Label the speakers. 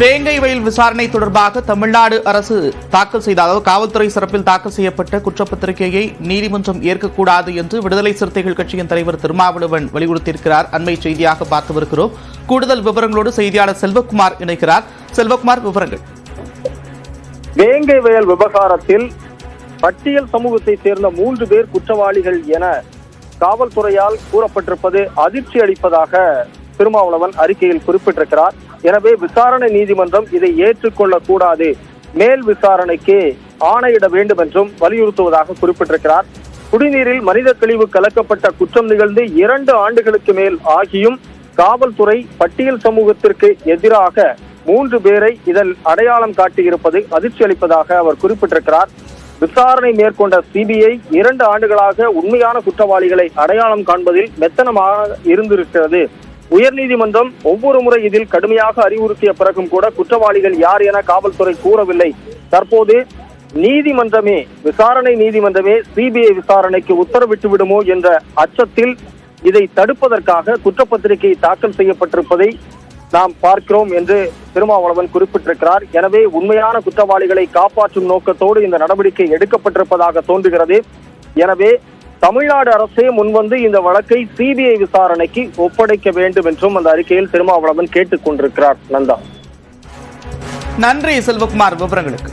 Speaker 1: வேங்கை வயல் விசாரணை தொடர்பாக தமிழ்நாடு அரசு தாக்கல் செய்த அதாவது காவல்துறை சிறப்பில் தாக்கல் செய்யப்பட்ட குற்றப்பத்திரிகையை நீதிமன்றம் ஏற்கக்கூடாது என்று விடுதலை சிறுத்தைகள் கட்சியின் தலைவர் திருமாவளவன் வலியுறுத்தியிருக்கிறார். அண்மை செய்தியாக பார்த்து வருகிறோம் கூடுதல் விவரங்களோடு செய்தியாளர் செல்வகுமார் இணைக்கிறார் செல்வகுமார் விவரங்கள்.
Speaker 2: வேங்கை வயல் விவகாரத்தில் பட்டியல் சமூகத்தை சேர்ந்த மூன்று பேர் குற்றவாளிகள் என காவல்துறையால் கூறப்பட்டிருப்பது அதிர்ச்சி அளிப்பதாக திருமாவளவன் அறிக்கையில் குறிப்பிட்டிருக்கிறார். எனவே விசாரணை நீதிமன்றம் இதை ஏற்றுக்கொள்ள கூடாது மேல் விசாரணைக்கு ஆணையிட வேண்டும் என்றும் வலியுறுத்துவதாக குறிப்பிட்டிருக்கிறார். குடிநீரில் மனித கழிவு கலக்கப்பட்ட குற்றம் நிகழ்ந்து இரண்டு ஆண்டுகளுக்கு மேல் ஆகியும் காவல்துறை பட்டியல் சமூகத்திற்கு எதிராக மூன்று பேரை இதில் அடையாளம் காட்டியிருப்பது அதிர்ச்சி அளிப்பதாக அவர் குறிப்பிட்டிருக்கிறார். விசாரணை மேற்கொண்ட சிபிஐ இரண்டு ஆண்டுகளாக உண்மையான குற்றவாளிகளை அடையாளம் காண்பதில் மெத்தனமாக இருந்திருக்கிறது. உயர்நீதிமன்றம் ஒவ்வொரு முறை இதில் கடுமையாக அறிவுறுத்திய பிறகும் கூட குற்றவாளிகள் யார் என காவல்துறை கூறவில்லை. தற்போது நீதிமன்றமே விசாரணை நீதிமன்றமே சிபிஐ விசாரணைக்கு உத்தரவிட்டு விடுமோ என்ற அச்சத்தில் இதை தடுப்பதற்காக குற்றப்பத்திரிகை தாக்கல் செய்யப்பட்டிருப்பதை நாம் பார்க்கிறோம் என்று திருமாவளவன் குறிப்பிட்டிருக்கிறார். எனவே உண்மையான குற்றவாளிகளை காப்பாற்றும் நோக்கத்தோடு இந்த நடவடிக்கை எடுக்கப்பட்டிருப்பதாக தோன்றுகிறது. எனவே தமிழ்நாடு அரசே முன்வந்து இந்த வழக்கை சிபிஐ விசாரணைக்கு ஒப்படைக்க வேண்டும் என்றும் அந்த அறிக்கையில் திருமாவளவன் கேட்டுக் கொண்டிருக்கிறார் நந்தா.
Speaker 1: நன்றி செல்வகுமார் விவரங்களுக்கு.